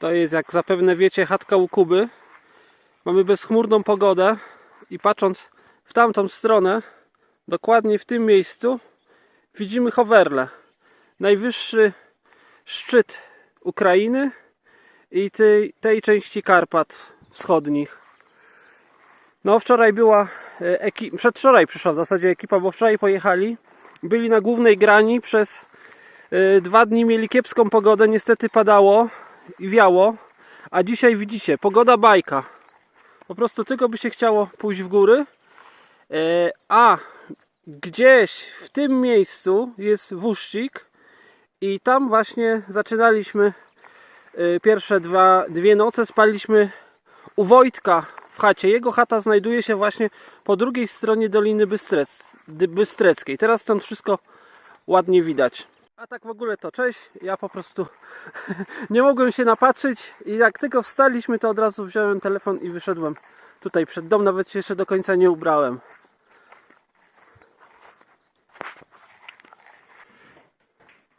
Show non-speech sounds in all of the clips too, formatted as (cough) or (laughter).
To jest, jak zapewne wiecie, chatka u Kuby. Mamy bezchmurną pogodę i patrząc w tamtą stronę, dokładnie w tym miejscu, widzimy Hoverle. Najwyższy szczyt Ukrainy i tej, tej części Karpat wschodnich. No wczoraj była ekipa, przedwczoraj przyszła w zasadzie ekipa, bo wczoraj pojechali. Byli na głównej grani przez e, dwa dni mieli kiepską pogodę, niestety padało i wiało. A dzisiaj widzicie, pogoda bajka. Po prostu tylko by się chciało pójść w góry. E, A gdzieś w tym miejscu jest wóżcik i tam właśnie zaczynaliśmy e, pierwsze dwa, dwie noce spaliśmy u Wojtka w chacie. Jego chata znajduje się właśnie po drugiej stronie Doliny Bystrec, Bystreckiej. Teraz stąd wszystko ładnie widać. A tak w ogóle to cześć. Ja po prostu (laughs) nie mogłem się napatrzeć i jak tylko wstaliśmy, to od razu wziąłem telefon i wyszedłem tutaj przed dom. Nawet się jeszcze do końca nie ubrałem.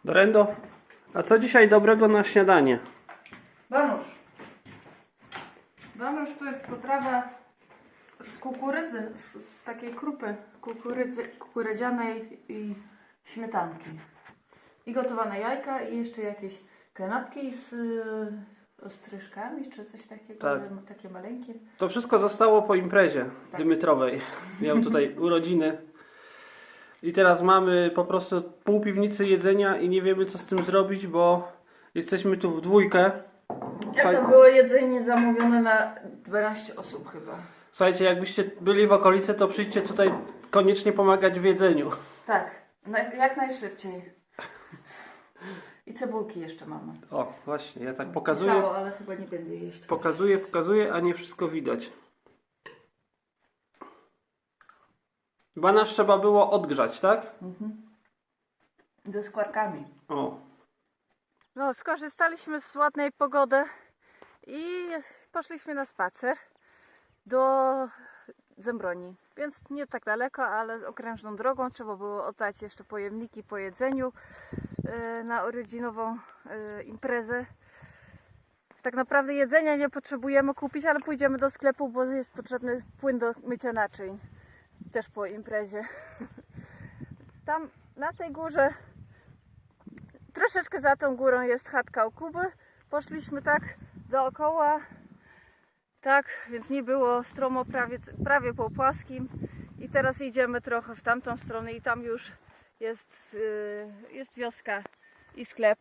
Dorendo, a co dzisiaj dobrego na śniadanie? Banusz. Banusz to jest potrawa z kukurydzy, z, z takiej krupy kukurydzy, kukurydzianej i śmietanki. I gotowane jajka i jeszcze jakieś kanapki z y, ostryżkami czy coś takiego, Tak. ale takie maleńkie. To wszystko zostało po imprezie Tak. Dymitrowej. Miał tutaj (laughs) urodziny. I teraz mamy po prostu pół piwnicy jedzenia i nie wiemy co z tym zrobić, bo jesteśmy tu w dwójkę. Jak to było jedzenie zamówione na 12 osób chyba. Słuchajcie, jakbyście byli w okolicy, to przyjdźcie tutaj koniecznie pomagać w jedzeniu. Tak, na, jak najszybciej. I cebulki jeszcze mamy. O, właśnie, ja tak pokazuję, Pisało, ale chyba nie będę jeść. pokazuję, pokazuję, a nie wszystko widać. Banasz trzeba było odgrzać, tak? Ze skwarkami. O, No, skorzystaliśmy z ładnej pogody i poszliśmy na spacer do Zembroni. Więc nie tak daleko, ale okrężną drogą trzeba było oddać jeszcze pojemniki po jedzeniu e, na urodzinową e, imprezę. Tak naprawdę jedzenia nie potrzebujemy kupić, ale pójdziemy do sklepu, bo jest potrzebny płyn do mycia naczyń. Też po imprezie. (laughs) Tam na tej górze Troszeczkę za tą górą jest chatka u Kuby. Poszliśmy tak dookoła. Tak, więc nie było stromo prawie, prawie po płaskim. I teraz idziemy trochę w tamtą stronę i tam już jest, yy, jest wioska i sklep.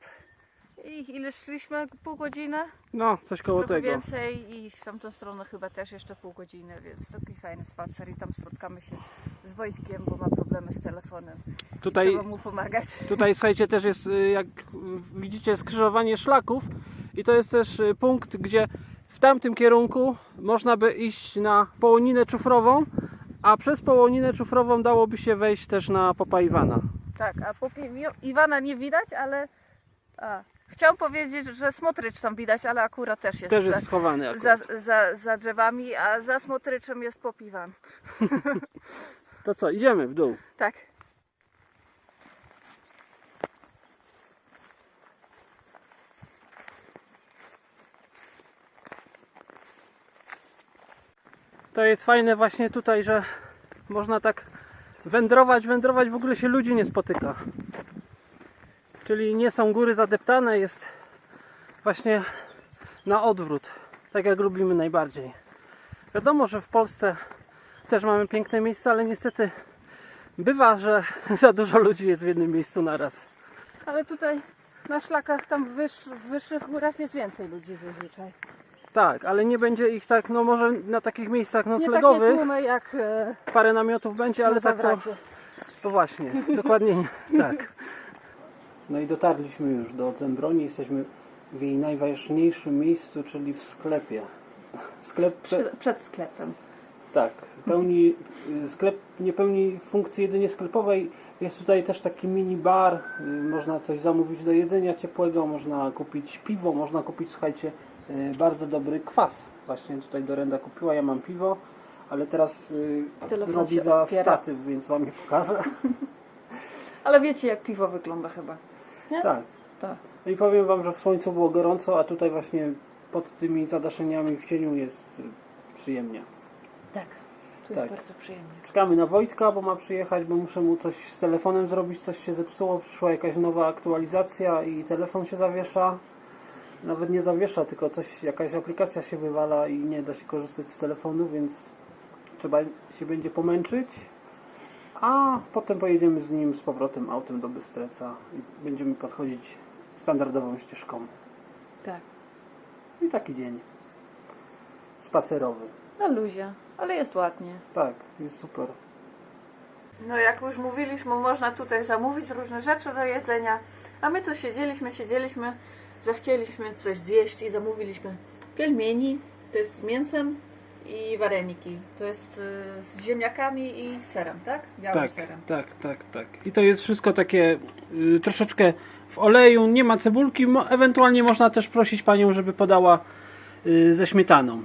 I ile szliśmy? Pół godziny? no, coś koło Trochę tego. więcej i w tamtą stronę chyba też jeszcze pół godziny, więc taki fajny spacer i tam spotkamy się z Wojtkiem, bo ma problemy z telefonem. Tutaj Trzeba mu pomagać. (laughs) Tutaj słuchajcie, też jest, y, jak y, widzicie, skrzyżowanie szlaków i to jest też y, punkt, gdzie w tamtym kierunku można by iść na połoninę czufrową, a przez połoninę czufrową dałoby się wejść też na Popa Iwana. Tak, a po pi- Iwana nie widać, ale. A, chciałam powiedzieć, że smotrycz tam widać, ale akurat też jest, Też jest za, schowany za, za, za drzewami, a za smotryczem jest popiwan. (laughs) To co, idziemy w dół. Tak. To jest fajne właśnie tutaj, że można tak wędrować, wędrować, w ogóle się ludzi nie spotyka. Czyli nie są góry zadeptane, jest właśnie na odwrót, tak jak lubimy najbardziej. Wiadomo, że w Polsce też mamy piękne miejsca, ale niestety bywa, że (laughs) za dużo ludzi jest w jednym miejscu naraz. Ale tutaj na szlakach, tam w wyższych górach jest więcej ludzi zazwyczaj. Tak, ale nie będzie ich tak, no może na takich miejscach Nie takie noclegowych tłumy jak e, parę namiotów będzie, ale na tak to Zawracie. To właśnie, (laughs) dokładnie nie, tak. No i dotarliśmy już do Zembroni, jesteśmy w jej najważniejszym miejscu, czyli w sklepie. Sklep, Przed, przed sklepem. tak, pełni, y, sklep nie pełni funkcji jedynie sklepowej. Jest tutaj też taki mini bar, y, można coś zamówić do jedzenia ciepłego, można kupić piwo, można kupić, słuchajcie, bardzo dobry kwas. Właśnie tutaj Dorenda kupiła, ja mam piwo, ale teraz y, Telefon robi za otwiera. statyw, więc wam nie pokażę. (laughs) Ale wiecie jak piwo wygląda chyba. Nie? Tak. Tak. No i powiem Wam, że w słońcu było gorąco, a tutaj właśnie pod tymi zadaszeniami w cieniu jest y, przyjemnie. Tak, tu Tak. jest bardzo przyjemnie. Czekamy na Wojtka, bo ma przyjechać, bo muszę mu coś z telefonem zrobić, coś się zepsuło, przyszła jakaś nowa aktualizacja i telefon się zawiesza. Nawet nie zawiesza, tylko coś, jakaś aplikacja się wywala i nie da się korzystać z telefonu, więc trzeba się będzie pomęczyć. A potem pojedziemy z nim z powrotem autem do Bystreca i będziemy podchodzić standardową ścieżką. Tak, I taki dzień. Spacerowy. na luzie, ale jest ładnie. Tak, jest super. No jak już mówiliśmy, można tutaj zamówić różne rzeczy do jedzenia, a my tu siedzieliśmy, siedzieliśmy, zachcieliśmy coś zjeść i zamówiliśmy pielmieni, to jest z mięsem i wareniki, to jest y, z ziemniakami i serem, tak? Białym Tak, serem. tak, tak, tak. I to jest wszystko takie y, troszeczkę w oleju, nie ma cebulki. Mo, ewentualnie można też prosić panią, żeby podała y, ze śmietaną.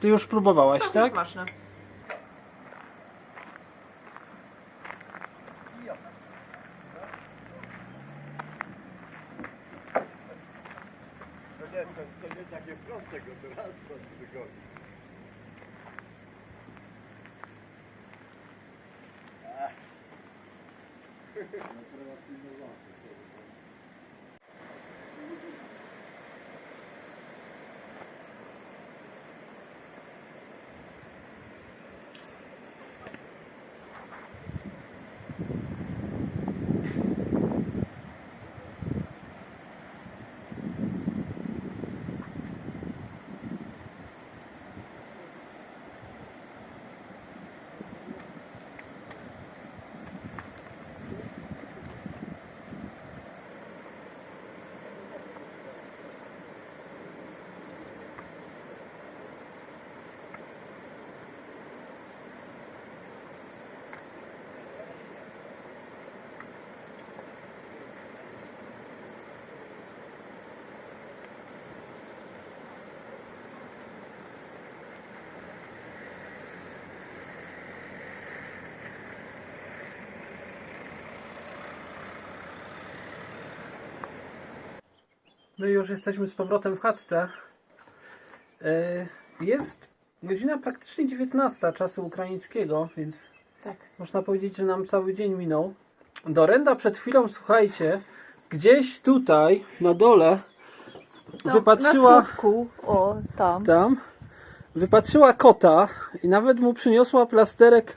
Ty już próbowałaś, To tak? Można. Приватний My już jesteśmy z powrotem w chatce. Y, Jest godzina praktycznie 19 czasu ukraińskiego, więc Tak. można powiedzieć, że nam cały dzień minął. Dorenda przed chwilą, słuchajcie, gdzieś tutaj na dole wypatrzyła. Na słupku, o, tam. tam, wypatrzyła kota i nawet mu przyniosła plasterek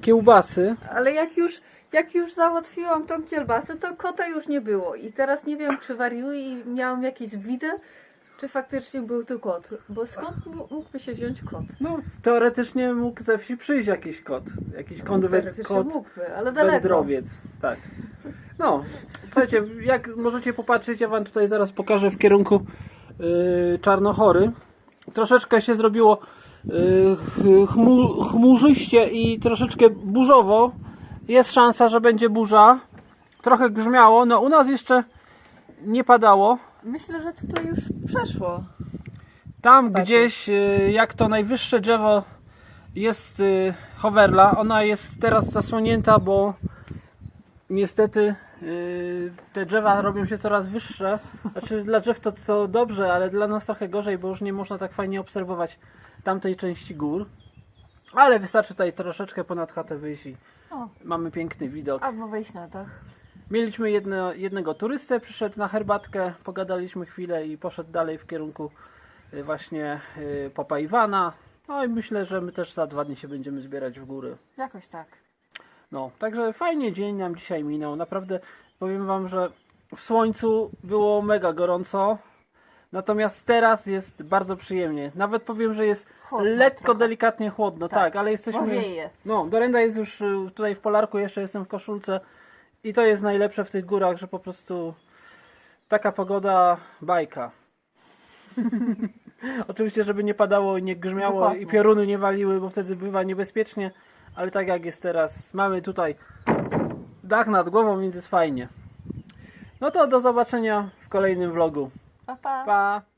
kiełbasy. Ale jak już, jak już załatwiłam tą kielbasę, to kota już nie było. I teraz nie wiem, czy wariuję i miałam jakieś widę, czy faktycznie był to kot. Bo skąd m- mógłby się wziąć kot? No, teoretycznie mógł ze wsi przyjść jakiś kot, jakiś konwer, Teoretycznie kot, mógłby, ale daleko. wędrowiec. Tak. No, słuchajcie, jak możecie popatrzeć, ja wam tutaj zaraz pokażę w kierunku yy, Czarnochory. Troszeczkę się zrobiło yy, ch- chmu, chmurzyście i troszeczkę burzowo. Jest szansa, że będzie burza. Trochę grzmiało. No, u nas jeszcze nie padało. Myślę, że tutaj już przeszło. Tam Patrzę. gdzieś, y, jak to najwyższe drzewo jest y, Hoverla, ona jest teraz zasłonięta, bo niestety y, te drzewa robią się coraz wyższe. Znaczy dla drzew to, to dobrze, ale dla nas trochę gorzej, bo już nie można tak fajnie obserwować tamtej części gór. Ale wystarczy tutaj troszeczkę ponad chatę wyjść i O. mamy piękny widok. Albo wejść na dach. Mieliśmy jedno, jednego turystę, przyszedł na herbatkę, pogadaliśmy chwilę i poszedł dalej w kierunku y, właśnie y, Popa Iwana. No i myślę, że my też za dwa dni się będziemy zbierać w góry. Jakoś tak. No, także fajnie dzień nam dzisiaj minął. Naprawdę powiem Wam, że w słońcu było mega gorąco. Natomiast teraz jest bardzo przyjemnie. Nawet powiem, że jest Chłodno lekko, trochę. delikatnie chłodno. Tak, Tak, ale jesteśmy. wieje. No, Dorenda jest już y, tutaj w Polarku, jeszcze jestem w koszulce i to jest najlepsze w tych górach, że po prostu taka pogoda bajka. (laughs) Oczywiście, żeby nie padało i nie grzmiało Dokładnie. i pioruny nie waliły, bo wtedy bywa niebezpiecznie, ale tak jak jest teraz, mamy tutaj dach nad głową, więc jest fajnie. No to do zobaczenia w kolejnym vlogu. 拜拜